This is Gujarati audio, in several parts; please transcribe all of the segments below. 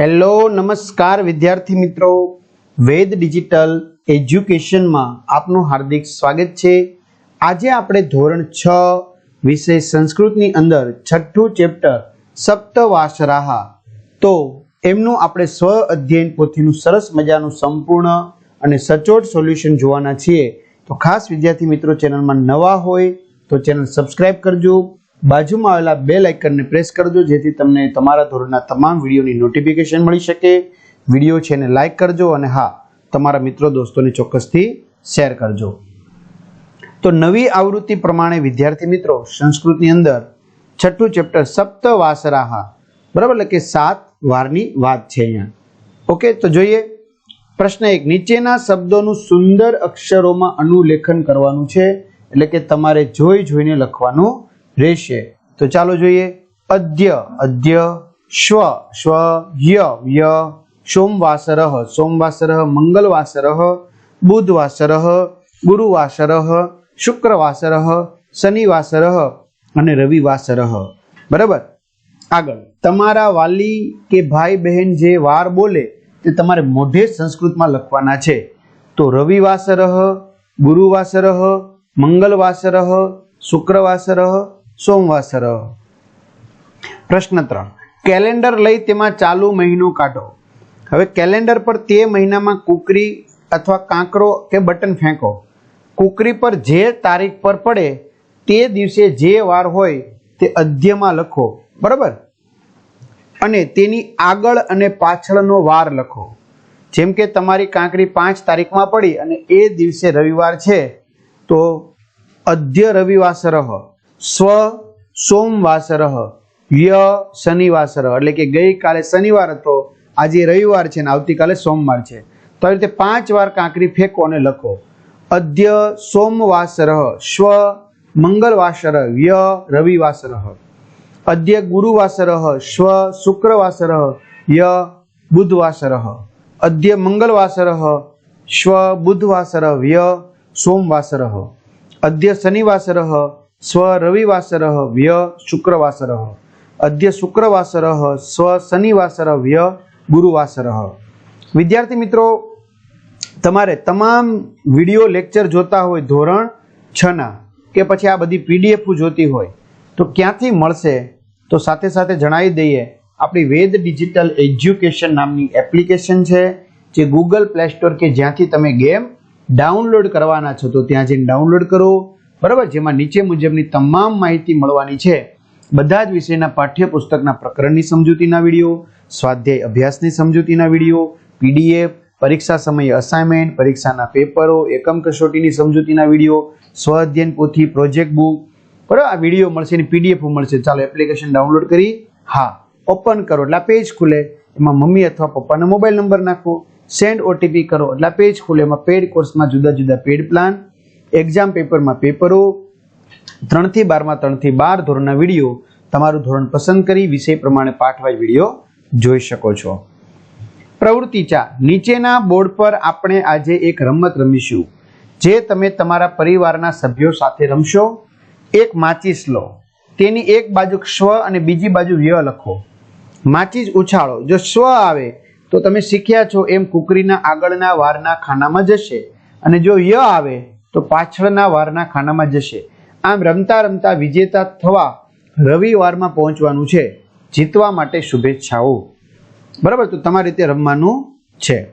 હેલો, નમસ્કાર વિદ્યાર્થી મિત્રો. વેદ ડિજિટલ એજ્યુકેશનમાં આપનું હાર્દિક સ્વાગત છે. આજે આપણે ધોરણ છ વિષય સંસ્કૃતની અંદર છઠ્ઠું ચેપ્ટર સપ્તવાસરાહા. તો એમનું આપણે સ્વ અધ્યયન પોથીનું સરસ મજાનું સંપૂર્ણ અને સચોટ સોલ્યુશન જોવાના છીએ. તો ખાસ વિદ્યાર્થી મિત્રો ચેનલમાં નવા હોય તો ચેનલ સબસ્ક્રાઇબ કરજો. બાજુમાં આવેલા બેલ આઇકનને પ્રેસ કરજો, જેથી તમને તમારા ધોરણના તમામ વિડીયોની નોટિફિકેશન મળી શકે. વીડિયો છે એને લાઇક કરજો અને હા, તમારા મિત્રો દોસ્તોને ચોક્કસથી શેર કરજો. તો નવી આવૃત્તિ પ્રમાણે, વિદ્યાર્થી મિત્રો, સંસ્કૃતની અંદર છઠ્ઠું ચેપ્ટર સપ્ત વાસરાહા બરાબર? એટલે કે સાત વારની વાત છે અહીંયા. ઓકે તો જોઈએ. પ્રશ્ન એક, નીચેના શબ્દોનું સુંદર અક્ષરોમાં અનુલેખન કરવાનું છે, એટલે કે તમારે જોઈ જોઈને લખવાનું રહેશે. તો ચાલો જોઈએ. અદ્ય અદ્ય, શ્વ શ્વ, ય ય, સોમવાસરઃ સોમવાસરઃ, મંગલવાસર, બુધવાસરઃ, ગુરુવાસરઃ, શુક્રવાસરઃ, શનિવાસરઃ અને રવિવાસરઃ. બરાબર? આગળ. તમારા વાલી કે ભાઈ બહેન જે વાર બોલે, તે તમારે મોઢે સંસ્કૃતમાં લખવાના છે. તો રવિવાસરઃ, ગુરુવાસરઃ, મંગલવાસરઃ, શુક્રવાસરઃ સોમવાસરઃ. પ્રશ્ન ત્રણ. કેલેન્ડર લઈ તેમાં ચાલુ મહિનો કાઢો. હવે કેલેન્ડર પર તે મહિનામાં કુકરી અથવા કાંકરો કે બટન ફેંકો. કુકરી પર જે તારીખ પર પડે, તે દિવસે જે વાર હોય, તે અધ્યમાં લખો. બરાબર? અને તેની આગળ અને પાછળનો વાર લખો. જેમ કે તમારી કાંકરી પાંચ તારીખમાં પડી અને એ દિવસે રવિવાર છે, તો અધ્ય રવિવાસરઃ. સ્વ સોમવાસરઃ ય શનિવાસર એટલે કે ગઈકાલે શનિવાર હતો, આજે રવિવાર છે ને આવતીકાલે સોમવાર છે. તો આવી રીતે પાંચ વાર કાંકરી ફેંકો અને લખો. અદ્ય સોમવાસર સ્વ મંગલવાસર ય રવિવાસર અદ્ય ગુરુવાસર સ્વ શુક્રવાસર ય બુધવાસર અદ્ય મંગળવાસર સ્વ બુધવાસર ય સોમવાસર અદ્ય શનિવાસર સ્વ રવિવાસર વ્ય શુક્રવાસર. અદ્ય શુક્રવાસર સ્વ શનિવાસર વ્ય ગુરુવાસર. વિદ્યાર્થી મિત્રો, તમારે તમામ વીડિયો લેક્ચર જોતા હોય ધોરણ છના કે પછી આ બધી પીડીએફ જોતી હોય, તો ક્યાંથી મળશે? તો સાથે સાથે જણાવી દઈએ, આપણી વેદ ડિજિટલ એજ્યુકેશન નામની એપ્લિકેશન છે, જે ગૂગલ પ્લે સ્ટોર કે જ્યાંથી તમે ગેમ ડાઉનલોડ કરવાના છો, તો ત્યાં જઈને ડાઉનલોડ કરો. બરાબર? જેમાં નીચે મુજબની તમામ માહિતી મળવાની છે. બધા જ વિષયના પાઠ્યપુસ્તકના પ્રકરણની સમજૂતીના વીડિયો, સ્વાધ્યાય અભ્યાસની સમજૂતીના વીડિયો, પીડીએફ, પરીક્ષા સમયે અસાઇનમેન્ટ પરીક્ષાના પેપરો, એકમ કસોટીની સમજૂતીના વીડિયો સ્વ અધ્યયન પોથી પ્રોજેક્ટ બુક બરાબર? આ વીડિયો મળશે અને પીડીએફ મળશે. ચાલો એપ્લિકેશન ડાઉનલોડ કરી. હા ઓપન કરો. એટલે પેજ ખુલે. એમાં મમ્મી અથવા પપ્પાનો મોબાઈલ નંબર નાખો. સેન્ડ ઓટીપી કરો. એટલે પેજ ખુલે. એમાં પેડ કોર્સમાં જુદા જુદા પેડ પ્લાન એક્ઝામ પેપરમાં પેપરો ત્રણથી બારમાં ત્રણથી બાર ધોરણના વીડિયો, તમારું ધોરણ પસંદ કરી વિષય પ્રમાણે પાઠવાય વીડિયો જોઈ શકો છો. પ્રવૃત્તિ ચા નીચેના બોર્ડ પર આપણે આજે એક રમત રમીશું. જે તમે તમારા પરિવારના સભ્યો સાથે રમશો. એક માચીસ લો. તેની એક બાજુ સ્વ અને બીજી બાજુ વ્ય લખો. માચીસ ઉછાળો. જો સ્વ આવે, તો તમે શીખ્યા છો એમ કુકરીના આગળના વારના ખાનામાં જશે. અને જો ય આવે તો પાછળના વારના ખાનામાં જશે. આમ રમતા રમતા વિજેતા થવા રવિવારમાં પહોંચવાનું છે. જીતવા માટે શુભેચ્છાઓ. બરાબર? તો તમારી રીતે રમવાનું છે.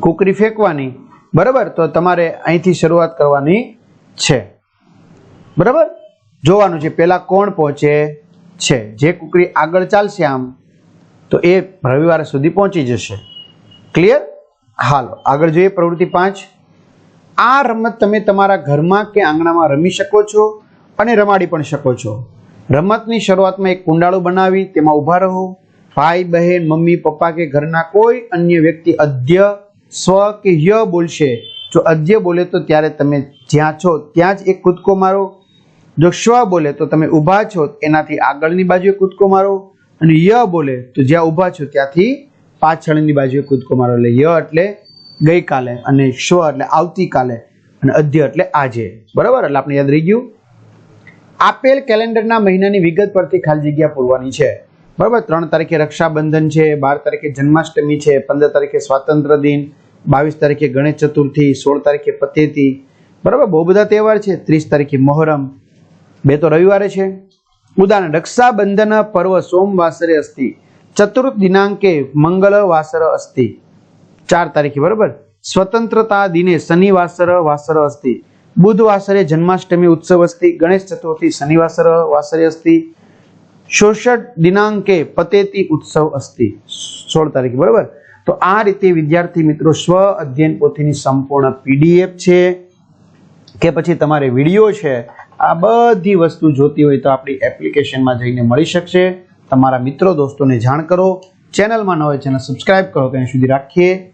કુકરી ફેંકવાની. બરાબર? તો તમારે અહીંથી શરૂઆત કરવાની છે. બરાબર? જોવાનું છે પહેલાં કોણ પહોંચે છે. જે કુકરી આગળ ચાલશે આમ, તો એ રવિવાર સુધી પહોંચી જશે. ક્લિયર? હાલો. આગળ જોઈએ પ્રવૃત્તિ પાંચ. આ રમત તમે તમારા ઘરમાં કે આંગણામાં રમી શકો છો અને રમાડી પણ શકો છો. રમતની શરૂઆતમાં એક કુંડાળું બનાવી, તેમાં ઊભા રહો. ભાઈ, બહેન, મમ્મી, પપ્પા કે ઘરના કોઈ અન્ય વ્યક્તિ અધ્ય, સ્વ કે ય બોલશે. જો અધ્ય બોલે તો ત્યારે તમે જ્યાં છો, ત્યાં જ એક કૂદકો મારો. જો સ્વ બોલે તો તમે ઊભા છો, એનાથી આગળની બાજુએ કૂદકો મારો. અને ય બોલે તો જ્યાં ઊભા છો, ત્યાંથી પાછળની બાજુએ કૂદકો મારો. એટલે ય એટલે ગઈકાલે અને સ્વ એટલે આવતીકાલે અને અધ્ય એટલે આજે. બરાબર? એટલે આપણે યાદ રહી ગયું? આપેલ કેલેન્ડરના મહિનાની વિગત પરથી ખાલી જગ્યા પૂરવાની છે. બરાબર? ત્રણ તારીખે રક્ષાબંધન છે, બાર તારીખે જન્માષ્ટમી છે, પંદર તારીખે સ્વાતંત્ર્ય દિન, બાવીસ તારીખે ગણેશ ચતુર્થી, સોળ તારીખે પતેતી. બરાબર? બહુ બધા તહેવાર છે. ત્રીસ તારીખે મોહરમ. બે તો રવિવારે છે. ઉદાહરણ, રક્ષાબંધન પર્વ સોમવાસરે અસ્તિ. ચતુર્થ દિનાંકે મંગળવાસર અસ્તિ. ચાર તારીખે, બરાબર? સ્વતંત્રતા દિને શનિવાસર વાસર અસ્તિ. બુધવાસરે જન્માષ્ટમી ઉત્સવ અસ્તિ, ગણેશ ચતુર્થી શનિવાસર વાસરે અસ્તિ. ષોષઠ દિનાંકે પતેતી ઉત્સવ અસ્તિ. સોળ તારીખે, બરાબર? તો આ રીતે, વિદ્યાર્થી મિત્રો, સ્વ અધ્યયન પોથીની સંપૂર્ણ પીડીએફ છે, કે પછી તમારે વીડિયો છે, આ બધી વસ્તુ જોતી હોય તો આપણી એપ્લિકેશનમાં જઈને મળી શકશે. તમારા મિત્રો, દોસ્તોને જાણ કરો. ચેનલમાં ન હોય, ચેનલ સબસ્ક્રાઇબ કરો, ત્યાં સુધી રાખીએ.